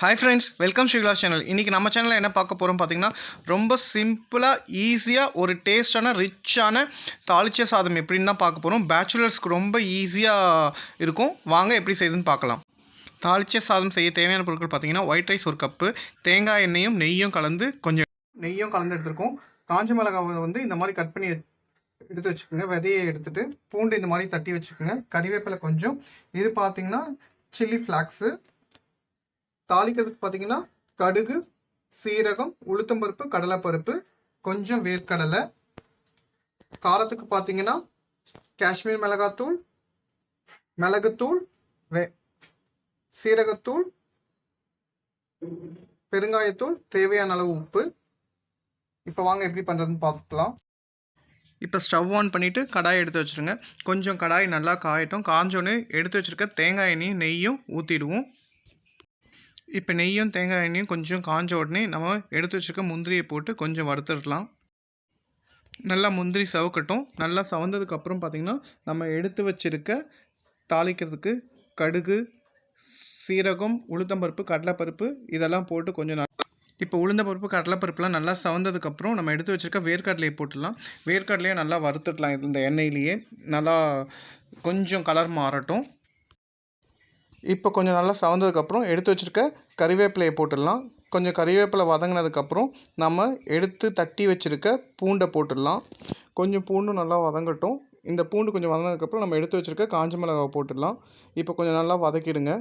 Hi friends welcome Sreela channel இன்றைக்கி நம்ம சேனலில் என்ன பார்க்க போகிறோம் பார்த்தீங்கன்னா ரொம்ப சிம்பிளாக ஈஸியாக ஒரு டேஸ்டான ரிச்சான தாளிச்ச சாதம் எப்படின்னு தான் பார்க்க போகிறோம் பேச்சுலர்ஸ்க்கு ரொம்ப ஈஸியாக இருக்கும். வாங்க எப்படி செய்யுதுன்னு பார்க்கலாம். தாளிச்ச சாதம் செய்ய தேவையான பொருட்கள் பார்த்தீங்கன்னா ஒயிட் ரைஸ் ஒரு கப்பு தேங்காய் எண்ணெயும் நெய்யும் கலந்து கொஞ்சம் நெய்யும் கலந்து எடுத்துருக்கோம். காஞ்ச மிளகாவை வந்து இந்த மாதிரி கட் பண்ணி எடுத்து வச்சுக்கோங்க. விதையை எடுத்துட்டு பூண்டு இந்த மாதிரி தட்டி வச்சுக்கோங்க. கறிவேப்பிலை கொஞ்சம். இது பார்த்தீங்கன்னா சில்லி ஃப்ளாக்ஸு தாளிக்கிறதுக்கு பார்த்தீங்கன்னா கடுகு சீரகம் உளுத்தம்பருப்பு கடலைப்பருப்பு கொஞ்சம் வேர்க்கடலை. காரத்துக்கு பார்த்தீங்கன்னா காஷ்மீர் மிளகாத்தூள் மிளகுத்தூள் வே சீரகத்தூள் பெருங்காயத்தூள் தேவையான அளவு உப்பு. இப்போ வாங்க எப்படி பண்ணுறதுன்னு பார்த்துக்கலாம் இப்போ ஸ்டவ் ஆன் பண்ணிவிட்டு கடாய் எடுத்து வச்சுருங்க. கொஞ்சம் கடாய் நல்லா காயட்டும். காஞ்சோன்னு எடுத்து வச்சுருக்க தேங்காய் எண்ணெயும் நெய்யும் ஊற்றிடுவோம் இப்போ நெய்யும் தேங்காய் எண்ணெயும் கொஞ்சம் காஞ்ச உடனே நம்ம எடுத்து வச்சுருக்க முந்திரியை போட்டு கொஞ்சம் வறுத்துடலாம். நல்லா முந்திரி சவுக்கட்டும். நல்லா சவந்ததுக்கப்புறம் பார்த்திங்கன்னா நம்ம எடுத்து வச்சுருக்க தாளிக்கிறதுக்கு கடுகு சீரகம் உளுத்தம்பருப்பு கடலைப்பருப்பு இதெல்லாம் போட்டு கொஞ்சம் இப்போ உளுந்த பருப்பு கடலைப்பருப்புலாம் நல்லா சவந்ததுக்கப்புறம் நம்ம எடுத்து வச்சுருக்க வேர்க்கடலையை போட்டுடலாம். வேர்க்கடலையை நல்லா வறுத்துடலாம் இந்த எண்ணெயிலேயே. நல்லா கொஞ்சம் கலர் மாறட்டும். இப்போ கொஞ்சம் நல்லா சவந்ததுக்கப்புறம் எடுத்து வச்சுருக்க கறிவேப்பிலையை போட்டுடலாம். கொஞ்சம் கறிவேப்பிலை வதங்கினதுக்கப்புறம் நம்ம எடுத்து தட்டி வச்சுருக்க பூண்டை போட்டுடலாம். கொஞ்சம் பூண்டும் நல்லா வதங்கட்டும். இந்த பூண்டு கொஞ்சம் வதங்கினதுக்கப்புறம் நம்ம எடுத்து வச்சுருக்க காஞ்ச மிளகாவை போட்டுடலாம். இப்போ கொஞ்சம் நல்லா வதக்கிடுங்க.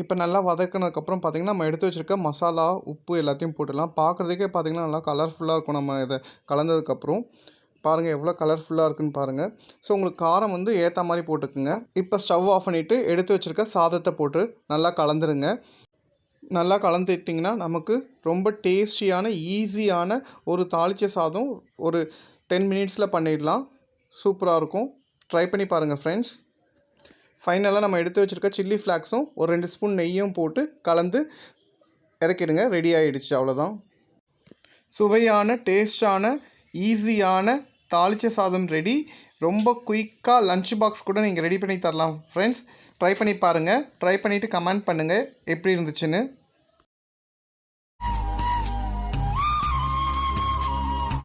இப்போ நல்லா வதக்கினதுக்கப்புறம் பார்த்திங்கன்னா நம்ம எடுத்து வச்சுருக்க மசாலா உப்பு எல்லாத்தையும் போட்டுடலாம். பார்க்குறதுக்கே பார்த்திங்கன்னா நல்லா கலர்ஃபுல்லாக இருக்கும் நம்ம இதை கலந்ததுக்கப்புறம். பாருங்கள் எவ்வளோ கலர்ஃபுல்லாக இருக்குன்னு பாருங்கள் ஸோ உங்களுக்கு காரம் வந்து ஏற்ற மாதிரி போட்டுக்குங்க. இப்போ ஸ்டவ் ஆஃப் பண்ணிவிட்டு எடுத்து வச்சுருக்க சாதத்தை போட்டு நல்லா கலந்துருங்க. நல்லா கலந்துட்டிங்கன்னா நமக்கு ரொம்ப டேஸ்டியான ஈஸியான ஒரு தாளிச்ச சாதம் ஒரு டென் மினிட்ஸில் பண்ணிடலாம். சூப்பராக இருக்கும். ட்ரை பண்ணி பாருங்கள் ஃப்ரெண்ட்ஸ் ஃபைனலாக நம்ம எடுத்து வச்சுருக்க சில்லி ஃப்ளாக்ஸும் ஒரு ரெண்டு ஸ்பூன் நெய்யும் போட்டு கலந்து இறக்கிடுங்க. ரெடி ஆகிடுச்சு அவ்வளோதான் சுவையான டேஸ்டான ஈஸியான தாளிச்ச சாதம் ரெடி ரொம்ப குயிக்காக லஞ்ச் பாக்ஸ் கூட நீங்கள் ரெடி பண்ணி தரலாம். ஃப்ரெண்ட்ஸ் ட்ரை பண்ணி பாருங்கள் ட்ரை பண்ணிவிட்டு கமெண்ட் பண்ணுங்கள் எப்படி இருந்துச்சுன்னு.